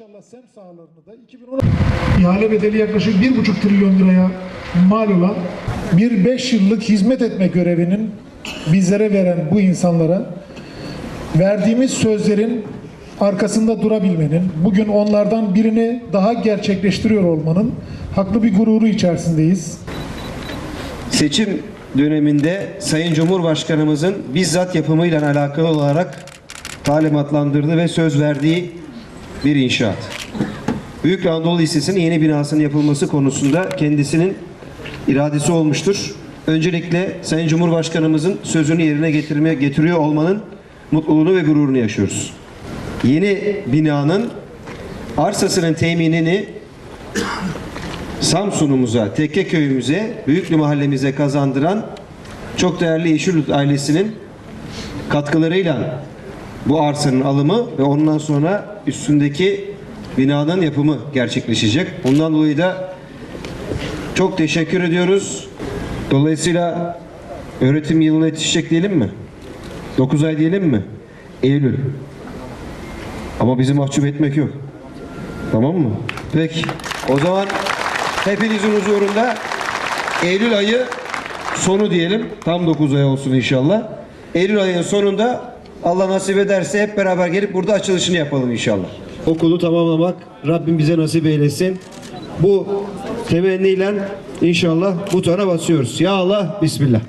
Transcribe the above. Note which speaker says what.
Speaker 1: İnşallah SEM sahalarını da 2010 ihale bedeli yaklaşık 1,5 trilyon liraya mal olan bir 5 yıllık hizmet etme görevinin bizlere veren bu insanlara verdiğimiz sözlerin arkasında durabilmenin, bugün onlardan birini daha gerçekleştiriyor olmanın haklı bir gururu içerisindeyiz.
Speaker 2: Seçim döneminde Sayın Cumhurbaşkanımızın bizzat yapımıyla alakalı olarak talimatlandırdığı ve söz verdiği bir inşaat. Büyük Anadolu Lisesi'nin yeni binasının yapılması konusunda kendisinin iradesi olmuştur. Öncelikle Sayın Cumhurbaşkanımızın sözünü yerine getirmeye getiriyor olmanın mutluluğunu ve gururunu yaşıyoruz. Yeni binanın arsasının teminini Samsun'umuza, Tekkeköy'ümüze, Büyüklü mahallemize kazandıran çok değerli Yeşilyurt ailesinin katkılarıyla bu arsanın alımı ve ondan sonra üstündeki binanın yapımı gerçekleşecek. Ondan dolayı da çok teşekkür ediyoruz. Dolayısıyla öğretim yılına yetişecek diyelim mi? 9 ay diyelim mi? Eylül. Ama bizi mahcup etmek yok. Tamam mı? Peki. O zaman hepinizin huzurunda Eylül ayı sonu diyelim. Tam 9 ay olsun inşallah. Eylül ayının sonunda Allah nasip ederse hep beraber gelip burada açılışını yapalım inşallah. Okulu tamamlamak Rabbim bize nasip eylesin. Bu temenniyle inşallah butona basıyoruz. Ya Allah, Bismillah.